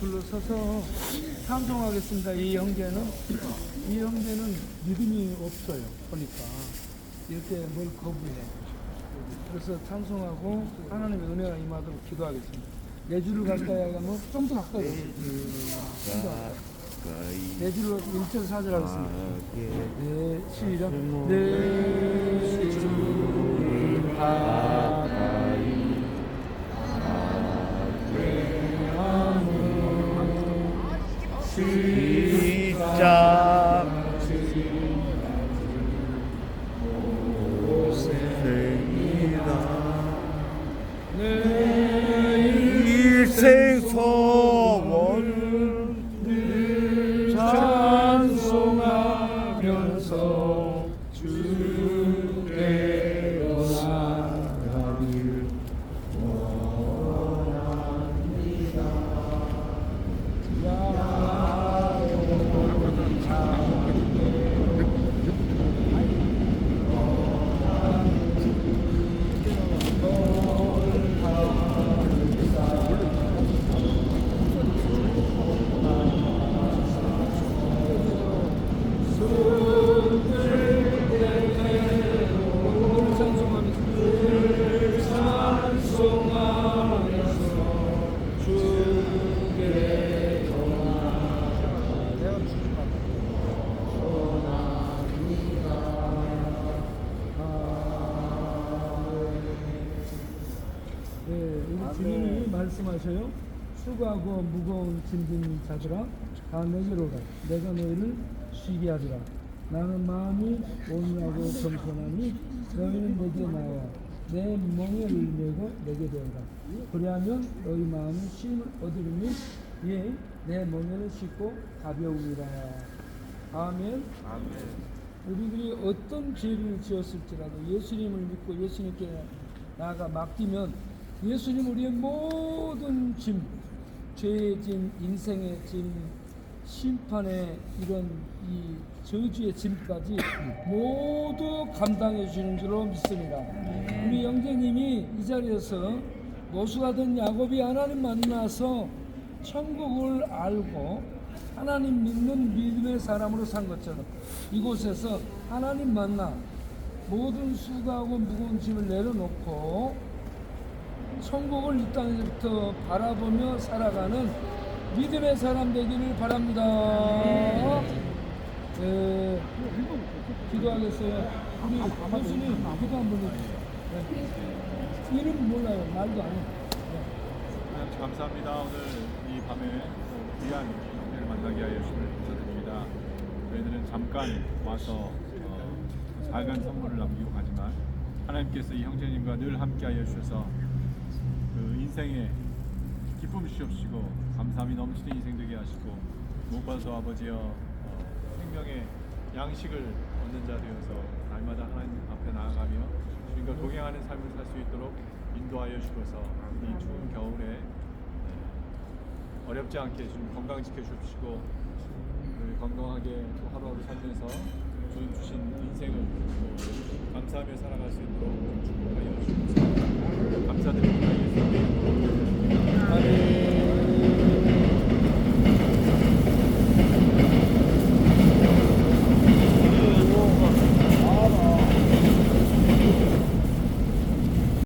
둘러서서 찬송하겠습니다. 이 형제는 이 형제는 믿음이 없어요. 보니까 이렇게 뭘 거부해. 그래서 찬송하고 하나님의 은혜가 임하도록 기도하겠습니다. 내주를 가까이 하면 뭐 좀더 가까이. 네. 내주를 1절 사절하겠습니다. 아, 예. 네, 시작. 아, 네, 뭐. 시작. 시작 일 말씀하셔요. 수고하고 무거운 짐진 자들아, 다 내게로 오라. 내가 너희를 쉬게 하리라. 나는 마음이 온유하고 겸손하니 너희는 내게 나와 내 멍에를 메고 내게 되어라. 그리하면 너희 마음은 쉼을 얻으리니 예, 내 멍에를 씻고 가벼우리라. 아멘. 우리들이 어떤 죄를 지었을지라도 예수님을 믿고 예수님께 나아가 맡기면 예수님 우리의 모든 짐, 죄의 짐, 인생의 짐, 심판의 이런 이 저주의 짐까지 모두 감당해 주시는 줄로 믿습니다. 우리 영재님이 이 자리에서 모수가 된 야곱이 하나님 만나서 천국을 알고 하나님 믿는 믿음의 사람으로 산 것처럼 이곳에서 하나님 만나 모든 수고하고 무거운 짐을 내려놓고 천국을 이 땅에서부터 바라보며 살아가는 믿음의 사람 되기를 바랍니다. 네, 기도하겠어요. 우리 교수님 기도 한번 해주세요. 네. 이름 몰라요. 말도 안 해요. 네. 감사합니다. 오늘 이 밤에 또 귀한 형제를 만나게 하여 주심을 감사드립니다. 저희들은 잠깐 와서 어, 작은 선물을 남기고 가지만 하나님께서 이 형제님과 늘 함께 하여 주셔서 그 인생에 기쁨 주시옵시고 감사함이 넘치는 인생 되게 하시고 무엇보다도 아버지여 어, 생명의 양식을 얻는 자 되어서 날마다 하나님 앞에 나아가며 주님과 동행하는 삶을 살 수 있도록 인도하여 주셔서. 이 추운 겨울에 에, 어렵지 않게 좀 건강 지켜주시고 그 건강하게 또 하루하루 살면서 주님 주신 인생을 또 감사하며 살아갈 수 있도록 축복하여 주옵소서